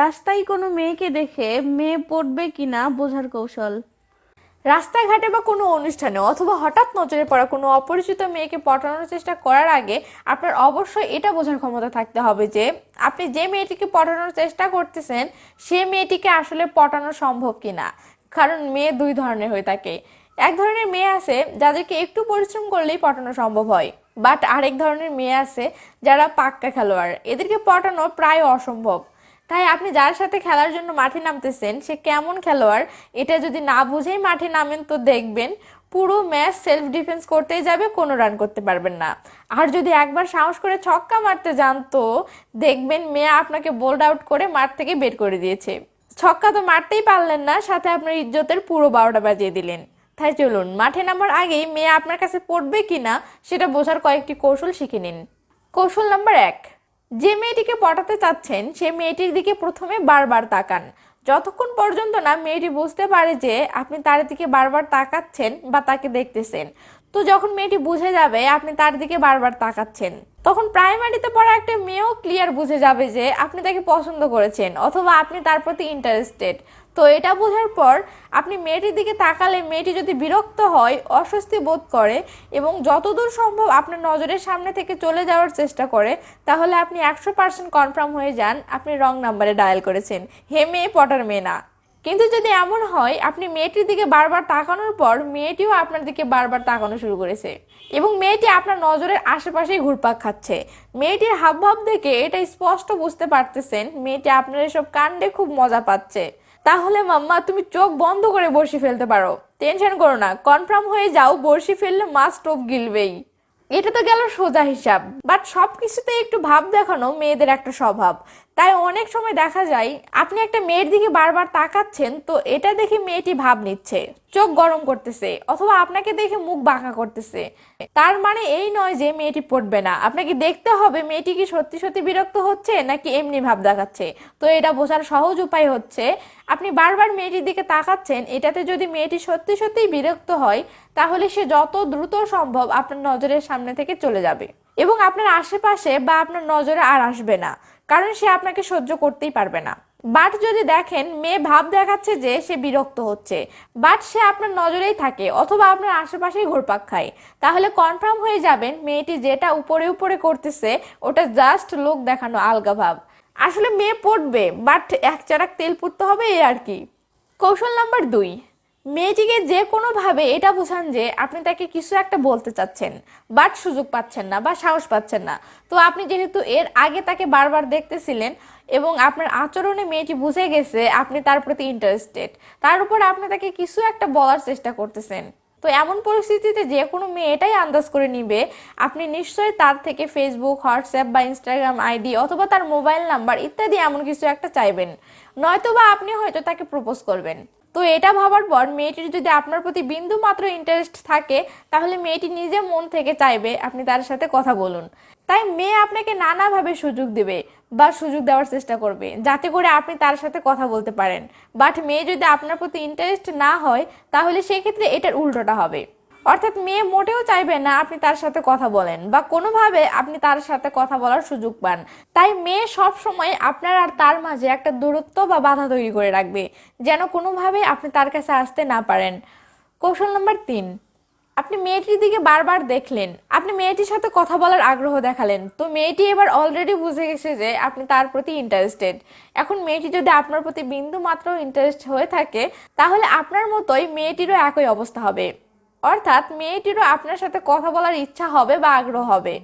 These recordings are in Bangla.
রাস্তায় কোনো মেয়েকে দেখে মেয়ে পড়বে কিনা বোঝার কৌশল। রাস্তাঘাটে বা কোনো অনুষ্ঠানে অথবা হঠাৎ নজরে পড়া কোনো অপরিচিত মেয়েকে পটানোর চেষ্টা করার আগে আপনার অবশ্যই এটা বোঝার ক্ষমতা থাকতে হবে যে, আপনি যে মেয়েটিকে পটানোর চেষ্টা করতেছেন, সে মেয়েটিকে আসলে পটানো সম্ভব কিনা। কারণ মেয়ে দুই ধরনের হয়ে থাকে। এক ধরনের মেয়ে আছে যাদেরকে একটু পরিশ্রম করলেই পটানো সম্ভব হয়, বাট আরেক ধরনের মেয়ে আছে যারা পাক্কা খেলোয়াড়। এদেরকে পটানো প্রায় অসম্ভব। তাই আপনি যার সাথে খেলার জন্য মাঠে নামতেছেন, সে কেমন খেলোয়াড়, এটা যদি না বুঝেই মাঠে নামেন তো দেখবেন পুরো ম্যাচ সেলফ ডিফেন্স করতেই যাবে, কোনো রান করতে পারবেন না। আর যদি একবার সাহস করে ছক্কা মারতে যান তো দেখবেন মেয়ে আপনাকে বোল্ড আউট করে মাঠ থেকে বের করে দিয়েছে। ছক্কা তো মারতেই পারলেন না, সাথে আপনার ইজ্জতের পুরো বারোটা বাজিয়ে দিলেন। তাই চলুন, মাঠে নামার আগেই মেয়ে আপনার কাছে পড়বে কিনা, সেটা বোঝার কয়েকটি কৌশল শিখে নিন। কৌশল নাম্বার এক যে মেয়েটিকে পটাতে চাচ্ছেন, সে মেয়েটির দিকে প্রথমে বারবার তাকান। যতক্ষণ পর্যন্ত না মেয়েটি বুঝতে পারে যে আপনি তার দিকে বারবার তাকাচ্ছেন বা তাকে দেখতেছেন, তো যখন মেয়েটি বুঝে যাবে আপনি তার দিকে বারবার তাকাচ্ছেন, তখন প্রাইমারিতে পড়া একটা মেয়েও ক্লিয়ার বুঝে যাবে যে আপনি তাকে পছন্দ করেছেন অথবা আপনি তার প্রতি ইন্টারেস্টেড তো এটা বোঝার পর আপনি মেয়েটির দিকে তাকালে মেয়েটি যদি বিরক্ত হয়, অস্বস্তি বোধ করে এবং যতদূর সম্ভব আপনার নজরের সামনে থেকে চলে যাওয়ার চেষ্টা করে, তাহলে আপনি একশো পার্সেন্ট কনফার্ম হয়ে যান আপনি রং নাম্বারে ডায়াল করেছেন। হে মেয়ে পটার মেয়ে না। কিন্তু যদি এমন হয়, আপনি মেয়েটির দিকে বারবার তাকানোর পর মেয়েটিও আপনার দিকে বারবার তাকানো শুরু করেছে এবং মেয়েটি আপনার নজরের আশেপাশেই ঘুরপাক খাচ্ছে। মেয়েটির হাবভাব দেখে এটা স্পষ্ট বুঝতে পারতেছেন, মেয়েটি আপনার এসব কাণ্ডে খুব মজা পাচ্ছে। তাহলে মাম্মা, তুমি চোখ বন্ধ করে বর্ষি ফেলতে পারো। টেনশন করো না, কনফার্ম হয়ে যাও বর্ষি ফেললে মাছ টোপ গিলবেই। এটা তো গেল সোজা হিসাব। বাট সব কিছুতে একটু ভাব দেখানো মেয়েদের একটা স্বভাব। তাই অনেক সময় দেখা যায়, আপনি একটা মেয়ের দিকে বারবার তাকাচ্ছেন, তো এটা দেখে মেয়েটি ভাব নিচ্ছে, চোখ গরম করতেছে, অথবা আপনাকে দেখে মুখ বাঁকা করতেছে। তার মানে এই নয় যে মেয়েটি পড়বে না। আপনাকে দেখতে হবে মেয়েটি কি সত্যি সত্যি বিরক্ত হচ্ছে, নাকি এমনি ভাব দেখাচ্ছে। তো এটা বোঝার সহজ উপায় হচ্ছে, আপনি বারবার মেয়েটির দিকে তাকাচ্ছেন, এটাতে যদি মেয়েটি সত্যি সত্যিই বিরক্ত হয়, তাহলে সে যত দ্রুত সম্ভব আপনার নজরের সামনে থেকে চলে যাবে। এবং আপনার আশেপাশে বা আপনার নজরে আর আসবে না, কারণ সে আপনাকে সহ্য করতেই পারবে না। বাট যদি দেখেন, মেয়ে ভাব দেখাচ্ছে যে সে বিরক্ত হচ্ছে। বাট সে আপনার নজরেই থাকে, অথবা আপনার আশেপাশেই ঘুরপাক খায়। তাহলে কনফার্ম হয়ে যাবেন, মেয়েটি যেটা উপরে উপরে করতেছে, ওটা জাস্ট লোক দেখানো আলগা ভাব। আসলে মেয়ে পড়বে বাট এক চারাক তেল পুড়তে হবে এই আর কি। কৌশল নাম্বার দুই। মেয়েটিকে যে কোনোভাবে এটা বোঝান যে আপনি তাকে কিছু একটা বলতে চাচ্ছেন বাট সুযোগ পাচ্ছেন না বা সাহস পাচ্ছেন না। তো আপনি যেহেতু এর আগে তাকে বারবার দেখতেছিলেন এবং আপনার আচরণে মেয়েটি বুঝে গেছে আপনি তার প্রতি ইন্টারেস্টেড তার উপর আপনি তাকে কিছু একটা বলার চেষ্টা করতেছেন। তো এমন পরিস্থিতিতে যে কোনো মেয়ে এটাই আন্দাজ করে নিবে, আপনি নিশ্চয়ই তার থেকে ফেসবুক হোয়াটসঅ্যাপ বা ইনস্টাগ্রাম আইডি অথবা তার মোবাইল নাম্বার ইত্যাদি এমন কিছু একটা চাইবেন। নয়তো বা আপনি হয়তো তাকে প্রপোজ করবেন। তো এটা ভাবার পর মেয়েটির যদি আপনার প্রতি বিন্দু মাত্র ইন্টারেস্ট থাকে, তাহলে মেয়েটি নিজে মন থেকে চাইবে আপনি তার সাথে কথা বলুন। তাই মেয়ে আপনাকে নানাভাবে সুযোগ দেবে বা সুযোগ দেওয়ার চেষ্টা করবে, যাতে করে আপনি তার সাথে কথা বলতে পারেন। বাট মেয়ে যদি আপনার প্রতি ইন্টারেস্ট না হয়, তাহলে সেক্ষেত্রে এটার উল্টোটা হবে। অর্থাৎ মেয়ে মোটেও চাইবে না আপনি তার সাথে কথা বলেন বা কোনোভাবে আপনি তার সাথে কথা বলার সুযোগ পান। তাই মেয়ে সব সময় আপনার আর তার মাঝে একটা দূরত্ব বা বাধা তৈরি করে রাখবে, যেন কোনোভাবে আপনি তার কাছে আসতে না পারেন। কৌশল নম্বর তিন, আপনি মেয়েটির দিকে বারবার দেখলেন, আপনি মেয়েটির সাথে কথা বলার আগ্রহ দেখালেন। তো মেয়েটি এবার অলরেডি বুঝে গেছে যে আপনি তার প্রতি ইন্টারেস্টেড এখন মেয়েটি যদি আপনার প্রতি বিন্দু মাত্র ইন্টারেস্ট হয়ে থাকে, তাহলে আপনার মতোই মেয়েটিরও একই অবস্থা হবে। অর্থাৎ মেয়েটিরও আপনার সাথে কথা বলার ইচ্ছা হবে বা আগ্রহ হবে।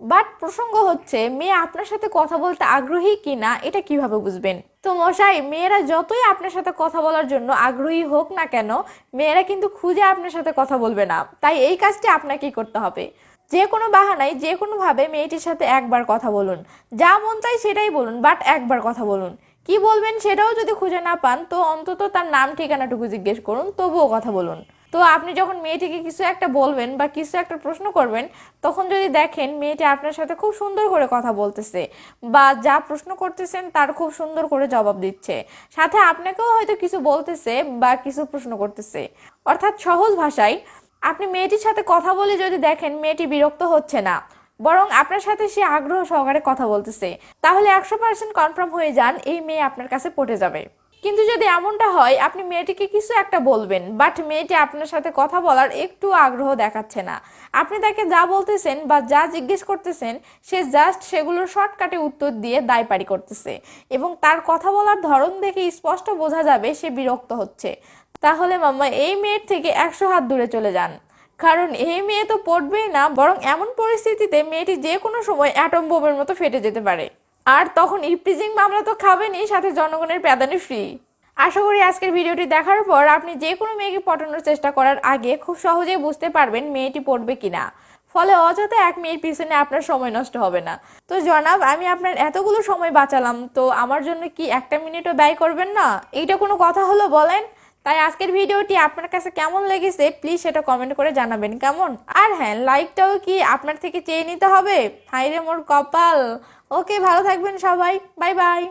বাট প্রসঙ্গ হচ্ছে, মেয়ে আপনার সাথে কথা বলতে আগ্রহী কিনা, এটা কীভাবে বুঝবেন? তো মশাই, মেয়েরা যতই আপনার সাথে কথা বলার জন্য আগ্রহী হোক না কেন, মেয়েরা কিন্তু খুঁজে আপনার সাথে কথা বলবে না। তাই এই কাজটি আপনাকেই করতে হবে। যে কোনো বাহানায়, যে কোনোভাবে মেয়েটির সাথে একবার কথা বলুন। যা মন চাই সেটাই বলুন, বাট একবার কথা বলুন। কি বলবেন সেটাও যদি খুঁজে না পান, তো অন্তত তার নাম ঠিকানাটুকু জিজ্ঞেস করুন, তবুও কথা বলুন। তো আপনি যখন মেয়েটিকে কিছু একটা বলবেন বা কিছু একটা প্রশ্ন করবেন, তখন যদি দেখেন মেয়েটি আপনার সাথে খুব সুন্দর করে কথা বলতেছে বা যা প্রশ্ন করতেছেন তার খুব সুন্দর করে জবাব দিচ্ছে। সাথে আপনাকেও হয়তো কিছু বলতেছে বা কিছু প্রশ্ন করতেছে। অর্থাৎ সহজ ভাষায় আপনি মেয়েটির সাথে কথা বলে যদি দেখেন মেয়েটি বিরক্ত হচ্ছে না, বরং আপনার সাথে সে আগ্রহ সহকারে কথা বলতেছে, তাহলে একশো পার্সেন্ট কনফার্ম হয়ে যান এই মেয়ে আপনার কাছে পটে যাবে। কিন্তু যদি এমনটা হয়, আপনি মেয়েটিকে কিছু একটা বলবেন বাট মেয়েটি আপনার সাথে কথা বলার একটু আগ্রহ দেখাচ্ছে না। আপনি তাকে যা বলতেছেন বা যা জিজ্ঞেস করতেছেন, সে জাস্ট সেগুলোর শর্টকাটে উত্তর দিয়ে দায় দায়পারি করতেছে। এবং তার কথা বলার ধরন দেখে স্পষ্ট বোঝা যাবে সে বিরক্ত হচ্ছে। তাহলে মাম্মা, এই মেয়ের থেকে একশো হাত দূরে চলে যান। কারণ এই মেয়ে তো পড়বেই না, বরং এমন পরিস্থিতিতে মেয়েটি যে কোনো সময় অ্যাটম বোমের মতো ফেটে যেতে পারে। আর তখন ইপটিজিং মামলা তো খাবেনই, সাথে জনগণের প্যাদানি ফ্রি আশা করি আজকের ভিডিওটি দেখার পর আপনি যে কোনো মেয়েকে পটানোর চেষ্টা করার আগে খুব সহজেই বুঝতে পারবেন মেয়েটি পড়বে কিনা। ফলে অযথা এক মেয়ের পিছনে আপনার সময় নষ্ট হবে না। তো জনাব, আমি আপনার এতগুলো সময় বাঁচালাম, তো আমার জন্য কি একটা মিনিটও ব্যয় করবেন না? এইটা কোনো কথা হলো বলেন? তাই আজকের ভিডিওটি আপনার কাছে কেমন লেগেছে প্লিজ সেটা কমেন্ট করে জানাবেন, কেমন? আর হ্যাঁ লাইকটাও কি আপনার থেকে চেয়ে নিতে হবে? হাইরে মোর কপাল। ওকে ভালো থাকবেন সবাই। Bye bye